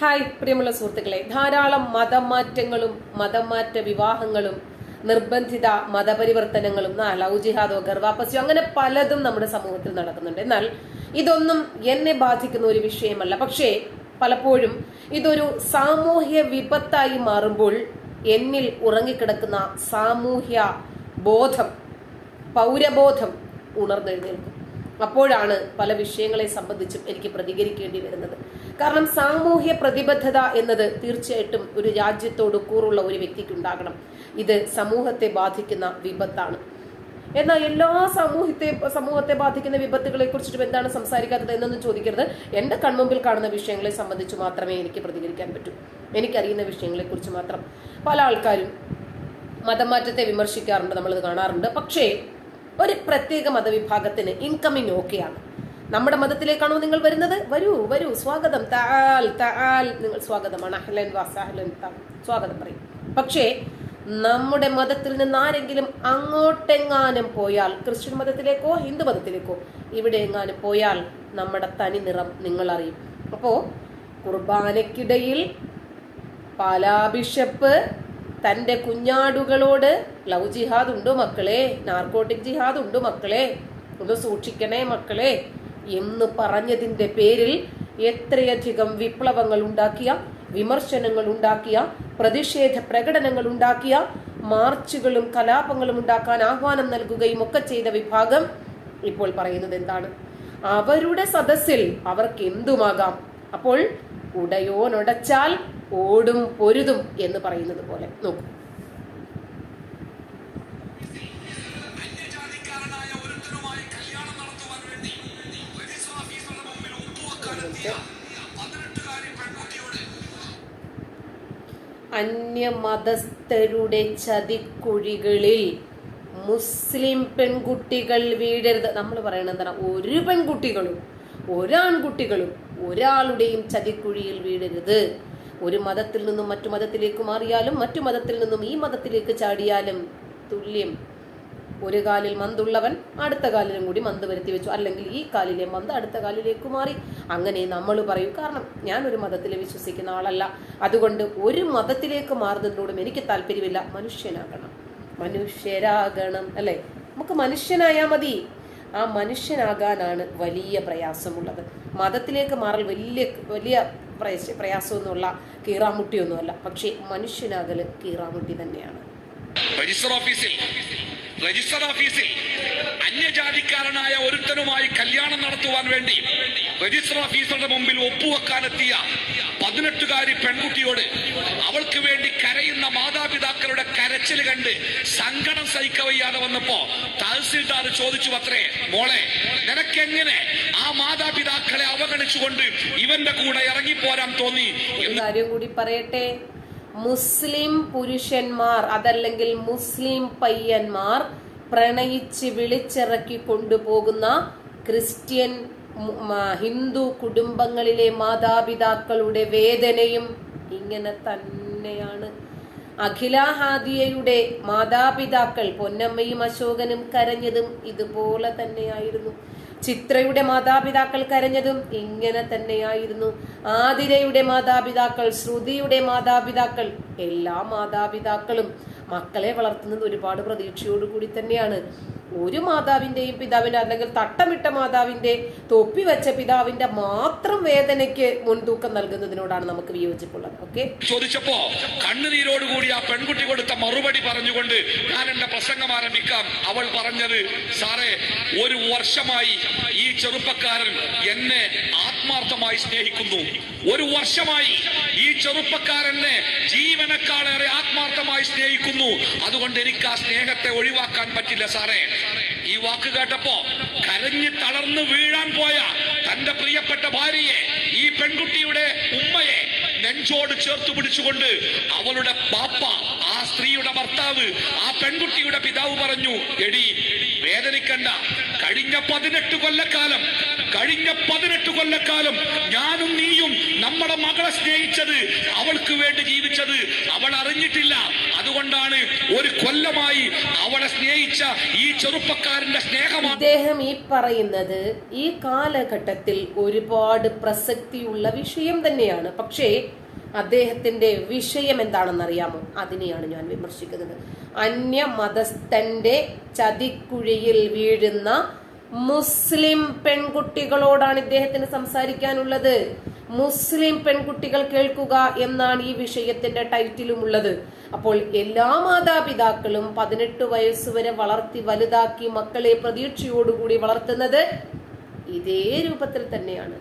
Hi പ്രിയമുള്ള സുഹൃത്തുക്കളെ. ധാരാളം മതമാറ്റങ്ങളും മതമാറ്റ വിവാഹങ്ങളും നിർബന്ധിത മതപരിവർത്തനങ്ങളും ആ, ഔജിഹാദോ ജിഹാദോ ഗർഭാപ്പസ്യോ അങ്ങനെ പലതും നമ്മുടെ സമൂഹത്തിൽ നടക്കുന്നുണ്ട്. എന്നാൽ ഇതൊന്നും എന്നെ ബാധിക്കുന്ന ഒരു വിഷയമല്ല. പക്ഷേ പലപ്പോഴും ഇതൊരു സാമൂഹ്യ വിപത്തായി മാറുമ്പോൾ എന്നിൽ ഉറങ്ങിക്കിടക്കുന്ന സാമൂഹ്യ ബോധം പൗരബോധം ഉണർന്നെഴുന്നേൽക്കും. അപ്പോഴാണ് പല വിഷയങ്ങളെ സംബന്ധിച്ചും എനിക്ക് പ്രതികരിക്കേണ്ടി വരുന്നത്. കാരണം സാമൂഹ്യ പ്രതിബദ്ധത എന്നത് തീർച്ചയായിട്ടും ഒരു രാജ്യത്തോട് കൂറുള്ള ഒരു വ്യക്തിക്ക് ഉണ്ടാകണം ഇത് സമൂഹത്തെ ബാധിക്കുന്ന വിപത്താണ്. എന്നാൽ എല്ലാ സമൂഹത്തെ സമൂഹത്തെ ബാധിക്കുന്ന വിപത്തുകളെ കുറിച്ചിട്ടും എന്താണ് സംസാരിക്കാത്തത് എന്നൊന്നും ചോദിക്കരുത്. എന്റെ കൺമുമ്പിൽ കാണുന്ന വിഷയങ്ങളെ സംബന്ധിച്ച് മാത്രമേ എനിക്ക് പ്രതികരിക്കാൻ പറ്റൂ. എനിക്കറിയുന്ന വിഷയങ്ങളെ കുറിച്ച് മാത്രം. പല ആൾക്കാരും മതമാറ്റത്തെ വിമർശിക്കാറുണ്ട് നമ്മളത് കാണാറുണ്ട്. പക്ഷേ ഒരു പ്രത്യേക മതവിഭാഗത്തിന് ഇൻകമിങ് ആണ് നമ്മുടെ മതത്തിലേക്കാണോ നിങ്ങൾ വരുന്നത്? വരൂ വരൂ. സ്വാഗതം. താൽ താൽ നിങ്ങൾ സ്വാഗതമാണ്. അഹ്ലൻ വസഹ്ലൻ സ്വാഗതം പറയും. പക്ഷേ നമ്മുടെ മതത്തിൽ നിന്ന് ആരെങ്കിലും അങ്ങോട്ടെങ്ങാനും പോയാൽ ക്രിസ്ത്യൻ മതത്തിലേക്കോ ഹിന്ദു മതത്തിലേക്കോ ഇവിടെ എങ്ങാനും പോയാൽ നമ്മുടെ തനി നിറം നിങ്ങൾ അറിയും. അപ്പോ കുർബാനയ്ക്കിടയിൽ പാലാ തന്റെ കുഞ്ഞാടുകളോട് ലവ് ജിഹാദ് ഉണ്ടോ മക്കളെ? നാർക്കോട്ടിക് ജിഹാദ് ഉണ്ടോ മക്കളെ? ഒന്ന് സൂക്ഷിക്കണേ മക്കളെ. എന്ന് പറഞ്ഞതിന്റെ പേരിൽ എത്രയധികം വിപ്ലവങ്ങൾ ഉണ്ടാക്കിയ വിമർശനങ്ങൾ ഉണ്ടാക്കിയ പ്രതിഷേധ പ്രകടനങ്ങൾ ഉണ്ടാക്കിയ മാർച്ചുകളും കലാപങ്ങളും ഉണ്ടാക്കാൻ ആഹ്വാനം നൽകുകയും ഒക്കെ ചെയ്ത വിഭാഗം ഇപ്പോൾ പറയുന്നത് എന്താണ്? അവരുടെ സദസ്സിൽ അവർക്ക് എന്തുമാകാം അപ്പോൾ ഉടയോനൊടച്ചാൽ ഓടും പൊരുതും എന്ന് പറയുന്നത് പോലെ. നോക്കൂ. അന്യമതസ്ഥരുടെ ചതിക്കുഴികളിൽ മുസ്ലിം പെൺകുട്ടികൾ വീഴരുത്. നമ്മൾ പറയണത് എന്താണ്? ഒരു പെൺകുട്ടികളും ഒരാൺകുട്ടികളും ഒരാളുടെയും ചതിക്കുഴിയിൽ വീഴരുത്. ഒരു മതത്തിൽ നിന്നും മറ്റു മതത്തിലേക്ക് മാറിയാലും മറ്റു മതത്തിൽ നിന്നും ഈ മതത്തിലേക്ക് ചാടിയാലും തുല്യം. ഒരു കാലിൽ മന്തുള്ളവൻ അടുത്ത കാലിലും കൂടി മന്ത് വരുത്തി വെച്ചു. അല്ലെങ്കിൽ ഈ കാലിലെ മന്ത് അടുത്ത കാലിലേക്ക് മാറി. അങ്ങനെ നമ്മൾ പറയും കാരണം ഞാൻ ഒരു മതത്തിൽ വിശ്വസിക്കുന്ന ആളല്ല. അതുകൊണ്ട് ഒരു മതത്തിലേക്ക് മാറുന്നതിനോടും എനിക്ക് താല്പര്യമില്ല. മനുഷ്യനാകണം. മനുഷ്യരാകണം അല്ലെ? നമുക്ക് മനുഷ്യനായാൽ മതി. ആ മനുഷ്യനാകാനാണ് വലിയ പ്രയാസമുള്ളത്. മതത്തിലേക്ക് മാറൽ വലിയ വലിയ പ്രയാസ പ്രയാസമൊന്നുമുള്ള കീറാമുട്ടിയൊന്നുമല്ല. പക്ഷേ മനുഷ്യനാകൽ കീറാമുട്ടി തന്നെയാണ്. രജിസ്റ്റർ ഓഫീസിൽ രജിസ്റ്റർ ഓഫീസിൽ അന്യജാതിക്കാരനായ ഒരുത്തനുമായി കല്യാണം നടത്തുവാൻ വേണ്ടി രജിസ്റ്റർ ഓഫീസറുടെ മുമ്പിൽ ഒപ്പുവെക്കാനെത്തിയ പതിനെട്ടുകാരി പെൺകുട്ടിയോട് അവൾക്ക് വേണ്ടി കരയുന്ന മാതാപിതാക്കളുടെ കരച്ചിൽ കണ്ട് സങ്കടം സഹിക്കവയ്യാതെ വന്നപ്പോ തഹസിൽദാർ ചോദിച്ചു അത്രേ മോളെ നിനക്കെങ്ങനെ ആ മാതാപിതാക്കളെ അവഗണിച്ചുകൊണ്ട് ഇവന്റെ കൂടെ ഇറങ്ങിപ്പോരാൻ തോന്നി? കാര്യം കൂടി പറയട്ടെ. മുസ്ലിം പുരുഷന്മാർ അതല്ലെങ്കിൽ മുസ്ലിം പയ്യന്മാർ പ്രണയിച്ച് വിളിച്ചിറക്കി കൊണ്ടുപോകുന്ന ക്രിസ്ത്യൻ ഹിന്ദു കുടുംബങ്ങളിലെ മാതാപിതാക്കളുടെ വേദനയും ഇങ്ങനെ തന്നെയാണ്. അഖില ഹാദിയയുടെ മാതാപിതാക്കൾ പൊന്നമ്മയും അശോകനും കരഞ്ഞതും ഇതുപോലെ തന്നെയായിരുന്നു. ചിത്രയുടെ മാതാപിതാക്കൾ കരഞ്ഞതും ഇങ്ങനെ തന്നെയായിരുന്നു. ആതിരയുടെ മാതാപിതാക്കൾ ശ്രുതിയുടെ മാതാപിതാക്കൾ എല്ലാ മാതാപിതാക്കളും മക്കളെ വളർത്തുന്നത് ഒരുപാട് പ്രതീക്ഷയോടുകൂടി തന്നെയാണ്. ഒരു മാതാവിന്റെയും പിതാവിന്റെ അല്ലെങ്കിൽ തട്ടമിട്ട മാതാവിന്റെ തൊപ്പി വെച്ച പിതാവിന്റെ മാത്രം വേദനയ്ക്ക് മുൻതൂക്കം നൽകുന്നതിനോടാണ് നമുക്ക് വിയോജിപ്പുള്ളത്. ഓക്കെ? ചോദിച്ചപ്പോ കണ്ണുനീരോടുകൂടി ആ പെൺകുട്ടി കൊടുത്ത മറുപടി പറഞ്ഞുകൊണ്ട് ഞാൻ എന്റെ പ്രസംഗം ആരംഭിക്കാം. അവൾ പറഞ്ഞത് സാറേ ഒരു വർഷമായി ഈ ചെറുപ്പക്കാരൻ എന്നെ ആത്മാർത്ഥമായി സ്നേഹിക്കുന്നു. ഒരു വർഷമായി ഈ ചെറുപ്പക്കാരനെ ജീവനക്കാളേറെ ആത്മാർത്ഥമായി സ്നേഹിക്കുന്നു. അതുകൊണ്ട് എനിക്ക് ആ സ്നേഹത്തെ ഒഴിവാക്കാൻ പറ്റില്ല സാറേ. ഈ വാക്ക് കേട്ടപ്പോ കരഞ്ഞു തളർന്നു വീഴാൻ പോയ തന്റെ പ്രിയപ്പെട്ട ഭാര്യയെ ഈ പെൺകുട്ടിയുടെ ഉമ്മയെ നെഞ്ചോട് ചേർത്ത് പിടിച്ചുകൊണ്ട് അവളുടെ പാപ്പ സ്ത്രീയുടെ ഭർത്താവ് ആ പെൺകുട്ടിയുടെ പിതാവ് പറഞ്ഞു എടി വേദനിക്കണ്ട. കഴിഞ്ഞ പതിനെട്ട് കൊല്ലക്കാലം കഴിഞ്ഞ പതിനെട്ട് കൊല്ലക്കാലം ഞാനും നീയും നമ്മുടെ മകളെ സ്നേഹിച്ചത് അവൾക്ക് വേണ്ടി ജീവിച്ചത് അവൾ അറിഞ്ഞിട്ടില്ല. അതുകൊണ്ടാണ് ഒരു കൊല്ലമായി അവളെ സ്നേഹിച്ച ഈ ചെറുപ്പക്കാരന്റെ സ്നേഹമാണ്. അദ്ദേഹം ഈ പറയുന്നത് ഈ കാലഘട്ടത്തിൽ ഒരുപാട് പ്രസക്തിയുള്ള വിഷയം തന്നെയാണ്. പക്ഷേ അദ്ദേഹത്തിന്റെ വിഷയം എന്താണെന്ന് അറിയാമോ അതിനെയാണ് ഞാൻ വിമർശിക്കുന്നത്. അന്യ മതസ്ഥന്റെ ചതിക്കുഴിയിൽ വീഴുന്ന മുസ്ലിം പെൺകുട്ടികളോടാണ് ഇദ്ദേഹത്തിന് സംസാരിക്കാനുള്ളത്. മുസ്ലിം പെൺകുട്ടികൾ കേൾക്കുക എന്നാണ് ഈ വിഷയത്തിന്റെ ടൈറ്റിലും ഉള്ളത് അപ്പോൾ എല്ലാ മാതാപിതാക്കളും പതിനെട്ട് വയസ്സുവരെ വളർത്തി വലുതാക്കി മക്കളെ പ്രതീക്ഷയോടുകൂടി വളർത്തുന്നത് ഇതേ രൂപത്തിൽ തന്നെയാണ്.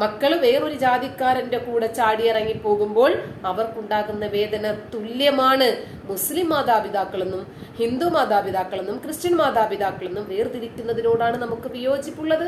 മക്കൾ വേറൊരു ജാതിക്കാരന്റെ കൂടെ ചാടിയിറങ്ങി പോകുമ്പോൾ അവർക്കുണ്ടാകുന്ന വേദന തുല്യമാണ്. മുസ്ലിം മാതാപിതാക്കളെന്നും ഹിന്ദു മാതാപിതാക്കളെന്നും ക്രിസ്ത്യൻ മാതാപിതാക്കളെന്നും വേർതിരിക്കുന്നതിനോടാണ് നമുക്ക് വിയോജിപ്പുള്ളത്.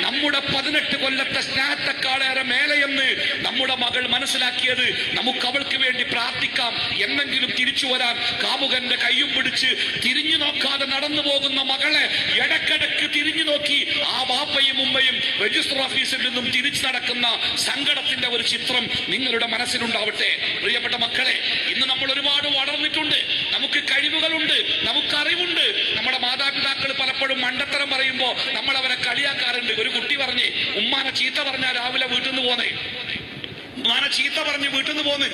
നമ്മുടെ പതിനെട്ട് കൊല്ലത്തെ സ്നേഹത്തെക്കാളേറെ മേലെയെന്ന് നമ്മുടെ മകൾ മനസ്സിലാക്കിയത്. നമുക്ക് അവൾക്ക് വേണ്ടി പ്രാർത്ഥിക്കാം. എന്നെങ്കിലും തിരിച്ചു വരാൻ കാമുകന്റെ കയ്യും പിടിച്ച് തിരിഞ്ഞു നോക്കാതെ നടന്നു പോകുന്ന മകളെ ഇടക്കിടക്ക് തിരിഞ്ഞു നോക്കി. ആ വാപ്പയും ഉമ്മയും രജിസ്റ്റർ ഓഫീസിൽ നിന്നും തിരിച്ചു നടക്കുന്ന സങ്കടത്തിന്റെ ഒരു ചിത്രം നിങ്ങളുടെ മനസ്സിലുണ്ടാവട്ടെ. പ്രിയപ്പെട്ട മക്കളെ ഇന്ന് നമ്മൾ ഒരുപാട് വളർന്നിട്ടുണ്ട്. നമുക്ക് കഴിവുകളുണ്ട് നമുക്ക് അറിവുണ്ട്. നമ്മുടെ മാതാപിതാക്കൾ പലപ്പോഴും മണ്ടത്തരം പറയുമ്പോൾ നമ്മൾ കളിയാക്കാറുണ്ട് ഒരു കുട്ടി പറഞ്ഞ് ഉമ്മാനെ ചീത്ത പറഞ്ഞാ രാവിലെ വീട്ടിൽ നിന്ന് പോന്നേ. ഉമ്മാനെ ചീത്ത പറഞ്ഞ് വീട്ടിൽ നിന്ന് പോന്ന്.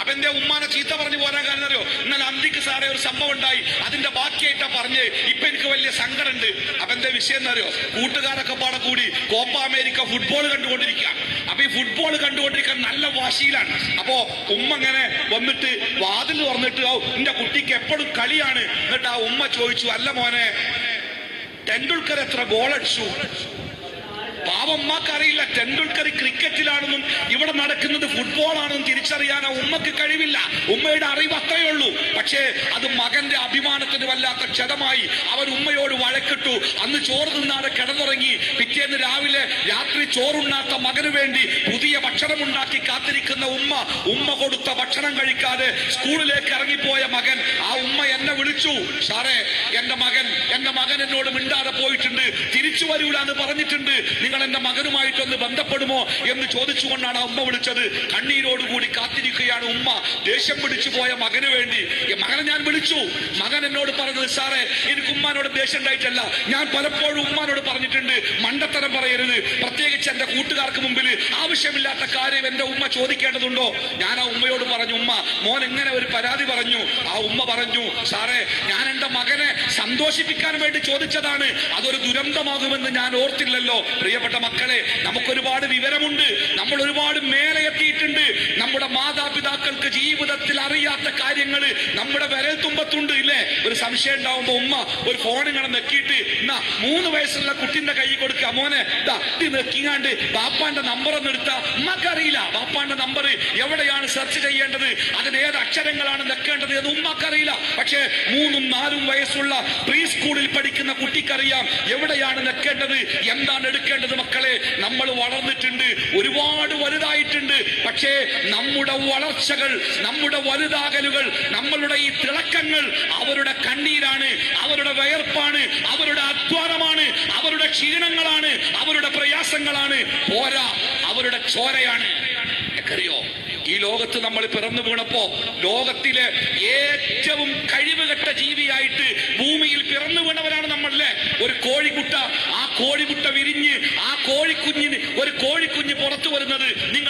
അപ്പൊ എന്റെ ഉമ്മാനെ ചീത്ത പറഞ്ഞു പോരാൻ കാരണം അറിയോ? ഇന്നലെ അന്തിക്ക് സാറേ ഒരു സംഭവം ഉണ്ടായി. അതിന്റെ ബാക്കിയായിട്ടാ പറഞ്ഞ് ഇപ്പൊ എനിക്ക് വലിയ സങ്കടമുണ്ട്. അപ്പൊ എന്റെ വിഷയം എന്നറിയോ കൂട്ടുകാരൊക്കെ പാടെ കൂടി കോപ്പ അമേരിക്ക ഫുട്ബോൾ കണ്ടുകൊണ്ടിരിക്കുക അപ്പൊ ഈ ഫുട്ബോൾ കണ്ടുകൊണ്ടിരിക്കാൻ നല്ല വാശിയിലാണ്. അപ്പോ ഉമ്മ ഇങ്ങനെ വന്നിട്ട് വാതിൽ തുറന്നിട്ട് "ഔ, എന്റെ കുട്ടിക്ക് എപ്പോഴും കളിയാണ്. എന്നിട്ട് ആ ഉമ്മ ചോദിച്ചു അല്ല മോനെ ടെണ്ടുൽക്കർ എത്ര ഗോൾ അടിച്ചു? പാവമ്മക്ക് അറിയില്ല. ടെണ്ടുൽക്കർ ക്രിക്കറ്റിലാണെന്നും ഇവിടെ നടക്കുന്നത് ഫുട്ബോൾ ആണെന്നും തിരിച്ചറിയാൻ ആ ഉമ്മക്ക് കഴിവില്ല. ഉമ്മയുടെ അറിവ് അത്രയേ ഉള്ളൂ. പക്ഷേ അത് മകന്റെ അഭിമാനത്തിന് വല്ലാത്ത ക്ഷതമായി അവൻ ഉമ്മയോട് വഴക്കിട്ടു. അന്ന് ചോറ് തിന്നാതെ കിടന്നുറങ്ങി. പിറ്റേന്ന് രാവിലെ രാത്രി ചോറുണ്ണാത്ത മകന് വേണ്ടി പുതിയ ഭക്ഷണം ഉണ്ടാക്കി കാത്തിരിക്കുന്ന ഉമ്മ ഉമ്മ കൊടുത്ത ഭക്ഷണം കഴിക്കാതെ സ്കൂളിലേക്ക് ഇറങ്ങിപ്പോയ മകൻ ആ ഉമ്മ എന്നെ വിളിച്ചു. സാറേ എന്റെ മകൻ എന്റെ മകൻ എന്നോട് മിണ്ടാതെ പോയിട്ടുണ്ട്. തിരിച്ചു വരൂല എന്ന് പറഞ്ഞിട്ടുണ്ട്. നിങ്ങൾ എന്റെ മകനുമായിട്ടൊന്ന് ബന്ധപ്പെടുമോ എന്ന് ചോദിച്ചുകൊണ്ടാണ് അമ്മ വിളിച്ചത്. കണ്ണീരോടുകൂടി കാത്തിരിക്കുകയാണ് ഉമ്മ. ദേഷ്യം പിടിച്ചു പോയ മകന് വേണ്ടി. മകനെ ഞാൻ വിളിച്ചു. മകൻ എന്നോട് പറഞ്ഞത് സാറേ എനിക്ക് ഉമ്മാനോട് ദേഷ്യം ഉണ്ടായിട്ടല്ല. ഞാൻ പലപ്പോഴും ഉമ്മാനോട് പറഞ്ഞിട്ടുണ്ട്. മണ്ടത്തരം പറയരുത്. പ്രത്യേകിച്ച് എന്റെ കൂട്ടുകാർക്ക് മുമ്പിൽ ആവശ്യമില്ലാത്ത കാര്യം എന്റെ ഉമ്മ ചോദിക്കേണ്ടതുണ്ടോ? ഞാൻ ആ ഉമ്മയോട് പറഞ്ഞു ഉമ്മ മോൻ എങ്ങനെ ഒരു പരാതി പറഞ്ഞു. ആ ഉമ്മ പറഞ്ഞു സാറേ ഞാൻ എന്റെ മകനെ സന്തോഷിപ്പിക്കാൻ വേണ്ടി ചോദിച്ചതാണ്. അതൊരു ദുരന്തമാകുമെന്ന് ഞാൻ ഓർത്തില്ലല്ലോ. പ്രിയപ്പെട്ട മക്കളെ നമുക്കൊരുപാട് വിവരമുണ്ട്. നമ്മൾ ഒരുപാട് മേലെ എത്തിയിട്ടുണ്ട് നമ്മുടെ മാതാപിതാക്കൾക്ക് ജീവിതത്തിൽ അറിയാത്ത കാര്യങ്ങൾ നമ്മുടെ വിരൽ തുമ്പത്തുണ്ട് ഇല്ലേ? ഒരു സംശയം ഉണ്ടാവുമ്പോ ഉമ്മ ഒരു ഫോൺ ഇങ്ങനെ നെക്കിയിട്ട് എന്നാ മൂന്ന് വയസ്സുള്ള കുട്ടിന്റെ കൈ കൊടുക്കുക മോനെ തട്ടി നെക്കിങ്ങാണ്ട് ബാപ്പാന്റെ നമ്പർ ഒന്ന് എടുത്താ. ഉമ്മക്കറിയില്ല. ബാപ്പാന്റെ നമ്പർ എവിടെയാണ് സെർച്ച് ചെയ്യേണ്ടത്? അതിന് ഏത് അക്ഷരങ്ങളാണ് നെക്കേണ്ടത് എന്ന് ഉമ്മക്കറിയില്ല. പക്ഷേ മൂന്നും നാലും വയസ്സുള്ള പ്രീ സ്കൂളിൽ പഠിക്കുന്ന കുട്ടിക്കറിയാം എവിടെയാണ് നെക്കേണ്ടത്? എന്താണ് എടുക്കേണ്ടത്? മക്കളെ നമ്മൾ വളർന്നിട്ടുണ്ട് ഒരുപാട് വലുതായിട്ടുണ്ട്. പക്ഷേ നമ്മുടെ വളർച്ചകൾ നമ്മുടെ വലുതാകലുകൾ നമ്മളുടെ ഈ തിളക്കങ്ങൾ അവരുടെ കണ്ണീരാണ് അവരുടെ വയർപ്പാണ് അവരുടെ അധ്വാനമാണ് അവരുടെ ക്ഷീണങ്ങളാണ് അവരുടെ പ്രയാസങ്ങളാണ്. പോരാ അവരുടെ ചോരയാണ്. അറിയോ ഈ ലോകത്ത് നമ്മൾ പിറന്നു വീണപ്പോ ലോകത്തിലെ ഏറ്റവും കഴിവുകെട്ട ജീവിയായിട്ട് ഭൂമിയിൽ പിറന്നു വീണവരാണ് നമ്മളല്ലേ? ഒരു കോഴിക്കുട്ട. ആ കോഴിമുട്ട വിരിഞ്ഞ് ആ കോഴിക്കുഞ്ഞിന് ഒരു കോഴിക്കുഞ്ഞ് പുറത്തു വരുന്നത് നിങ്ങൾ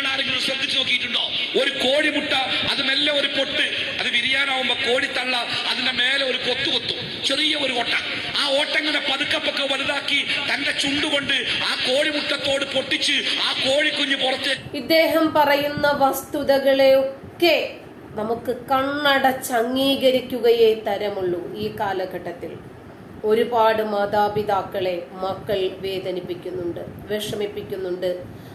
ശ്രദ്ധിച്ചു നോക്കിയിട്ടുണ്ടോ? ഒരു കോഴിമുട്ട അത് മെല്ലെ ഒരു പൊട്ട് അത് വിരിയാനാവുമ്പോ കോഴിത്തള്ള അതിന്റെ മേലെ ഒരു കൊത്തു കൊത്തും ചെറിയ ഒരു ഓട്ട. ആ ഓട്ടങ്ങനെ പതുക്കെ പതുക്കെ വലുതാക്കി തന്റെ ചുണ്ടുകൊണ്ട് ആ കോഴിമുട്ടത്തോട് പൊട്ടിച്ച് ആ കോഴിക്കുഞ്ഞ് പുറത്ത് ഇദ്ദേഹം പറയുന്ന വസ്തുതകളെ ഒക്കെ നമുക്ക് കണ്ണടച്ച് അംഗീകരിക്കുകയേ തരമുള്ളൂ ഈ കാലഘട്ടത്തിൽ. ഒരുപാട് മാതാപിതാക്കളെ മക്കൾ വേദനിപ്പിക്കുന്നുണ്ട് വിഷമിപ്പിക്കുന്നുണ്ട്.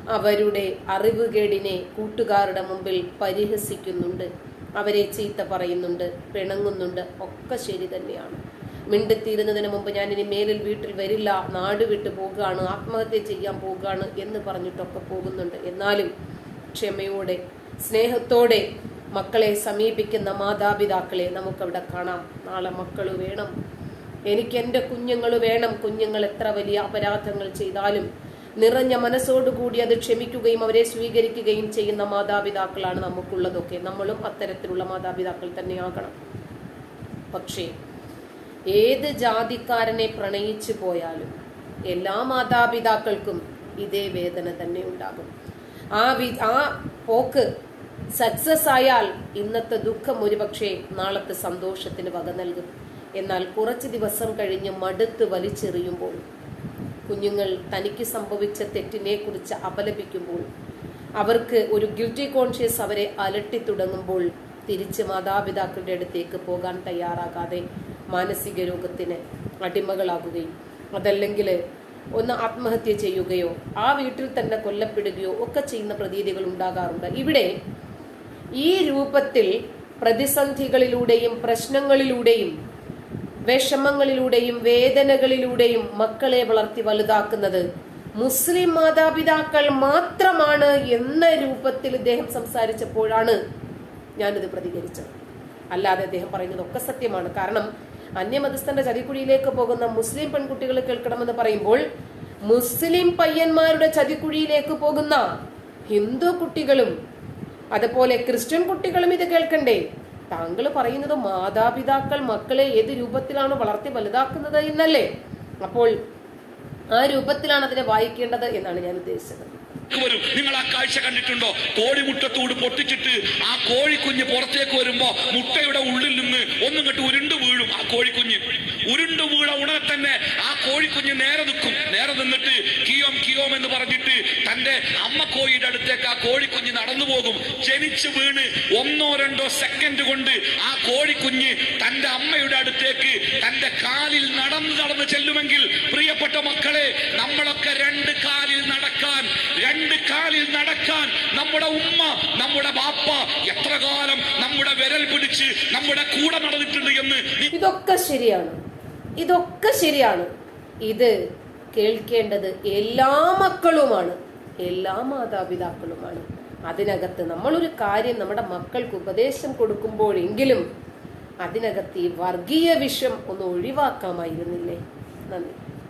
അവരുടെ അറിവുകേടിനെ കൂട്ടുകാരുടെ മുമ്പിൽ പരിഹസിക്കുന്നുണ്ട്. അവരെ ചീത്ത പറയുന്നുണ്ട് പിണങ്ങുന്നുണ്ട്. ഒക്കെ ശരി തന്നെയാണ്. മിണ്ടെത്തിയിരുന്നതിന് മുമ്പ് ഞാൻ ഇനി മേലിൽ വീട്ടിൽ വരില്ല നാട് വിട്ടു പോകുകയാണ് ആത്മഹത്യ ചെയ്യാൻ പോകുകയാണ് എന്ന് പറഞ്ഞിട്ടൊക്കെ പോകുന്നുണ്ട്. എന്നാലും ക്ഷമയോടെ സ്നേഹത്തോടെ മക്കളെ സമീപിക്കുന്ന മാതാപിതാക്കളെ നമുക്കവിടെ കാണാം. നാളെ മക്കൾ വേണം. എനിക്ക് എന്റെ കുഞ്ഞുങ്ങൾ വേണം. കുഞ്ഞുങ്ങൾ എത്ര വലിയ അപരാധങ്ങൾ ചെയ്താലും നിറഞ്ഞ മനസ്സോടുകൂടി അത് ക്ഷമിക്കുകയും അവരെ സ്വീകരിക്കുകയും ചെയ്യുന്ന മാതാപിതാക്കളാണ് നമുക്കുള്ളതൊക്കെ. നമ്മളും അത്തരത്തിലുള്ള മാതാപിതാക്കൾ തന്നെയാകണം. പക്ഷേ ഏത് ജാതിക്കാരനെ പ്രണയിച്ചു പോയാലും എല്ലാ മാതാപിതാക്കൾക്കും ഇതേ വേദന തന്നെ ഉണ്ടാകും. ആ വി ആ പോക്ക് സക്സസ് ആയാൽ ഇന്നത്തെ ദുഃഖം ഒരുപക്ഷെ നാളത്തെ സന്തോഷത്തിന് വക നൽകും. എന്നാൽ കുറച്ച് ദിവസം കഴിഞ്ഞ് മടുത്ത് വലിച്ചെറിയുമ്പോൾ കുഞ്ഞുങ്ങൾ തനിക്ക് സംഭവിച്ച തെറ്റിനെ കുറിച്ച് അപലപിക്കുമ്പോൾ അവർക്ക് ഒരു ഗിൽറ്റി കോൺഷ്യസ് അവരെ അലട്ടി തുടങ്ങുമ്പോൾ തിരിച്ച് മാതാപിതാക്കളുടെ അടുത്തേക്ക് പോകാൻ തയ്യാറാകാതെ മാനസിക രോഗത്തിന് അടിമകളാകുകയും അതല്ലെങ്കിൽ ഒന്ന് ആത്മഹത്യ ചെയ്യുകയോ ആ വീട്ടിൽ തന്നെ കൊല്ലപ്പെടുകയോ ഒക്കെ ചെയ്യുന്ന പ്രതീതികൾ ഉണ്ടാകാറുണ്ട്. ഇവിടെ ഈ രൂപത്തിൽ പ്രതിസന്ധികളിലൂടെയും പ്രശ്നങ്ങളിലൂടെയും വിഷമങ്ങളിലൂടെയും വേദനകളിലൂടെയും മക്കളെ വളർത്തി വലുതാക്കുന്നത്. മുസ്ലിം മാതാപിതാക്കൾ മാത്രമാണ് എന്ന രൂപത്തിൽ ഇദ്ദേഹം സംസാരിച്ചപ്പോഴാണ് ഞാനിത് പ്രതികരിച്ചത്. അല്ലാതെ അദ്ദേഹം പറയുന്നത് ഒക്കെ സത്യമാണ്. കാരണം അന്യമതസ്ഥന്റെ ചതിക്കുഴിയിലേക്ക് പോകുന്ന മുസ്ലിം പെൺകുട്ടികൾ കേൾക്കണമെന്ന് പറയുമ്പോൾ മുസ്ലിം പയ്യന്മാരുടെ ചതിക്കുഴിയിലേക്ക് പോകുന്ന ഹിന്ദു കുട്ടികളും അതുപോലെ ക്രിസ്ത്യൻ കുട്ടികളും ഇത് കേൾക്കണ്ടേ? താങ്കൾ പറയുന്നത് മാതാപിതാക്കൾ മക്കളെ ഏത് രൂപത്തിലാണ് വളർത്തി വലുതാക്കുന്നത് എന്നല്ലേ? അപ്പോൾ ആ രൂപത്തിലാണ് അതിനെ വായിക്കേണ്ടത് എന്നാണ് ഞാൻ ഉദ്ദേശിച്ചത്. വരും. നിങ്ങൾ ആ കാഴ്ച കണ്ടിട്ടുണ്ടോ? കോഴിമുട്ടത്തൂട് പൊട്ടിച്ചിട്ട് ആ കോഴിക്കുഞ്ഞ് പുറത്തേക്ക് വരുമ്പോ മുട്ടയുടെ ഉള്ളിൽ നിന്ന് ഒന്നും കെട്ട് ഉരുണ്ടു വീഴും ആ കോഴിക്കുഞ്ഞ്. ഉരുണ്ടു വീഴ ഉടനെ തന്നെ ആ കോഴിക്കുഞ്ഞ് നേരെ നിൽക്കും. നേരെ നിന്നിട്ട് കിയോം കിയോം എന്ന് പറഞ്ഞിട്ട് തന്റെ അമ്മ കോഴിയുടെ അടുത്തേക്ക് ആ കോഴിക്കുഞ്ഞ് നടന്നു പോകും. ജനിച്ചു വീണ് ഒന്നോ രണ്ടോ സെക്കൻഡ് കൊണ്ട് ആ കോഴിക്കുഞ്ഞ് തന്റെ അമ്മയുടെ അടുത്തേക്ക് തന്റെ കാലിൽ നടന്ന് നടന്ന് ചെല്ലുമെങ്കിൽ പ്രിയപ്പെട്ട മക്കളെ നമ്മളൊക്കെ രണ്ട് കാലിൽ നടക്കാൻ രണ്ട് കാലിൽ നടക്കാൻ നമ്മുടെ ഉമ്മ നമ്മുടെ ബാപ്പ എത്ര കാലം നമ്മുടെ വിരൽ പിടിച്ച് നമ്മുടെ കൂടെ നടന്നിട്ടുണ്ട് എന്ന് ഇതൊക്കെ ശരിയാണ്. ഇതൊക്കെ ശരിയാണ്. ഇത് കേൾക്കേണ്ടത് എല്ലാ മക്കളുമാണ്. എല്ലാ മാതാപിതാക്കളുമാണ്. അതിനകത്ത് നമ്മളൊരു കാര്യം നമ്മുടെ മക്കൾക്ക് ഉപദേശം കൊടുക്കുമ്പോഴെങ്കിലും അതിനകത്ത് ഈ വർഗീയ വിഷം ഒന്ന് ഒഴിവാക്കാമായിരുന്നില്ലേ? നന്ദി.